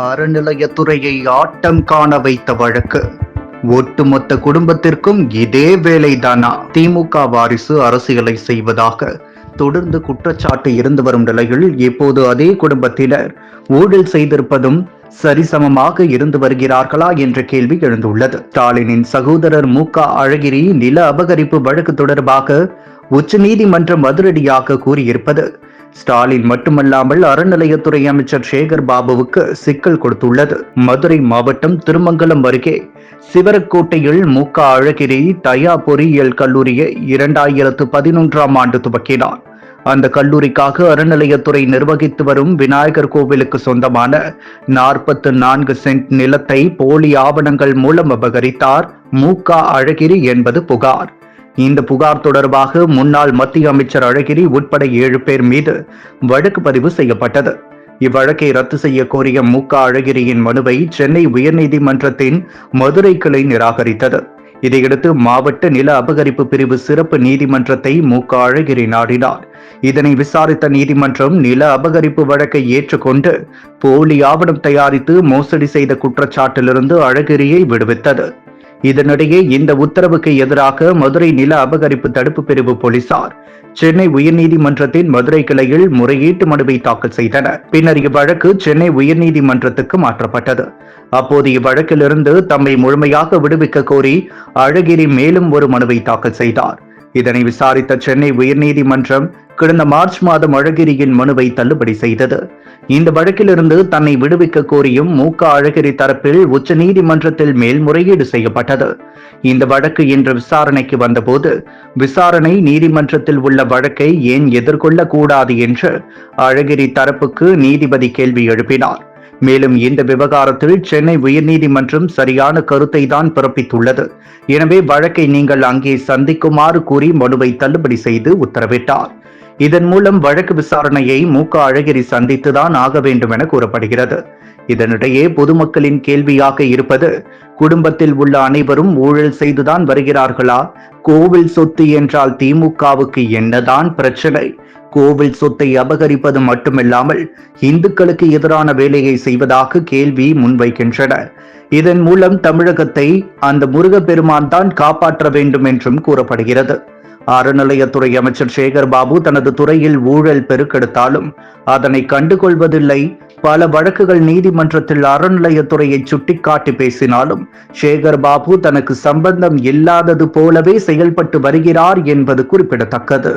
அறநிலையத்துறையை ஆட்டம் காண வைத்த வழக்கு. ஒட்டுமொத்த குடும்பத்திற்கும் இதே வேலைதானா? திமுக வாரிசு அரசியலை செய்வதாக. தொடர்ந்து குற்றச்சாட்டு இருந்து வரும் நிலையில் இப்போது அதே குடும்பத்தினர் ஊழல் செய்திருப்பதும் சரிசமமாக இருந்து வருகிறார்களா என்ற கேள்வி எழுந்துள்ளது. ஸ்டாலினின் சகோதரர் மு க அழகிரி நில அபகரிப்பு வழக்கு தொடர்பாக உச்சநீதிமன்றம் அதிரடியாக கூறியிருப்பது. ஸ்டாலின் மட்டுமல்லாமல் அறநிலையத்துறை அமைச்சர் சேகர் பாபுவுக்கு சிக்கல் கொடுத்துள்ளது. மதுரை மாவட்டம் திருமங்கலம் அருகே சிவரக்கோட்டையில் மு க. அழகிரி தயா பொறியியல் கல்லூரியை இரண்டாயிரத்து பதினொன்றாம் ஆண்டு துவக்கினார். அந்த கல்லூரிக்காக அறநிலையத்துறை நிர்வகித்து வரும் விநாயகர் கோவிலுக்கு சொந்தமான நாற்பத்து நான்கு சென்ட் நிலத்தை போலி ஆவணங்கள் மூலம் அபகரித்தார் மு க. அழகிரி என்பது புகார். இந்த புகார் தொடர்பாக முன்னாள் மத்திய அமைச்சர் அழகிரி உட்பட ஏழு பேர் மீது வழக்கு பதிவு செய்யப்பட்டது. இவ்வழக்கை ரத்து செய்ய கோரிய மு க அழகிரியின் மனுவை சென்னை உயர்நீதிமன்றத்தின் மதுரை கிளை நிராகரித்தது. இதையடுத்து மாவட்ட நில அபகரிப்பு பிரிவு சிறப்பு நீதிமன்றத்தை மு க அழகிரி நாடினார். இதனை விசாரித்த நீதிமன்றம் நில அபகரிப்பு வழக்கை ஏற்றுக்கொண்டு போலி ஆவணம் தயாரித்து மோசடி செய்த குற்றச்சாட்டிலிருந்து அழகிரியை விடுவித்தது. இதனிடையே இந்த உத்தரவுக்கு எதிராக மதுரை நில அபகரிப்பு தடுப்பு பிரிவு போலீசார் சென்னை உயர்நீதிமன்றத்தின் மதுரை கிளையில் முறையீட்டு மனுவை தாக்கல் செய்தனர். பின்னர் இவ்வழக்கு சென்னை உயர்நீதிமன்றத்துக்கு மாற்றப்பட்டது. அப்போது இவ்வழக்கிலிருந்து தம்மை முழுமையாக விடுவிக்க கோரி அழகிரி மேலும் ஒரு மனுவை தாக்கல் செய்தார். இதனை விசாரித்த சென்னை உயர்நீதிமன்றம் கடந்த மார்ச் மாதம் அழகிரியின் மனுவை தள்ளுபடி செய்தது. இந்த வழக்கிலிருந்து தன்னை விடுவிக்க கோரியும் மு. க. அழகிரி தரப்பில் உச்ச நீதிமன்றத்தில் மேல்முறையீடு செய்யப்பட்டது. இந்த வழக்கு இன்று விசாரணைக்கு வந்தபோது விசாரணை நீதிமன்றத்தில் உள்ள வழக்கை ஏன் எதிர்கொள்ள கூடாது என்று அழகிரி தரப்புக்கு நீதிபதி கேள்வி எழுப்பினார். மேலும் இந்த விவகாரத்தில் சென்னை உயர்நீதிமன்றம் சரியான கருத்தை தான் பிறப்பித்துள்ளது. எனவே வழக்கை நீங்கள் அங்கே சந்திக்குமாறு கூறி மனுவை தள்ளுபடி செய்து உத்தரவிட்டார். இதன் மூலம் வழக்கு விசாரணையை மு. க. அழகிரி சந்தித்துதான் ஆக வேண்டும் என கூறப்படுகிறது. இதனிடையே பொதுமக்களின் கேள்வியாக இருப்பது குடும்பத்தில் உள்ள அனைவரும் ஊழல் செய்துதான் வருகிறார்களா? கோவில் சொத்து என்றால் திமுகவுக்கு என்னதான் பிரச்சனை? கோவில் சொத்தை அபகரிப்பது மட்டுமில்லாமல் இந்துக்களுக்கு எதிரான வேலையை செய்வதாக கேள்வி முன்வைக்கின்றனர் இதன் மூலம் தமிழகத்தை அந்த முருகப்பெருமான் தான் காப்பாற்ற வேண்டும் என்றும் கூறப்படுகிறது. அறநிலையத்துறை அமைச்சர் சேகர் பாபு தனது துறையில் ஊழல் பெருக்கெடுத்தாலும் அதனை கண்டுகொள்வதில்லை. பல வழக்குகள் நீதிமன்றத்தில் அறநிலையத்துறையை சுட்டிக்காட்டி பேசினாலும் சேகர் பாபு தனக்கு சம்பந்தம் இல்லாதது போலவே செயல்பட்டு வருகிறார் என்பது குறிப்பிடத்தக்கது.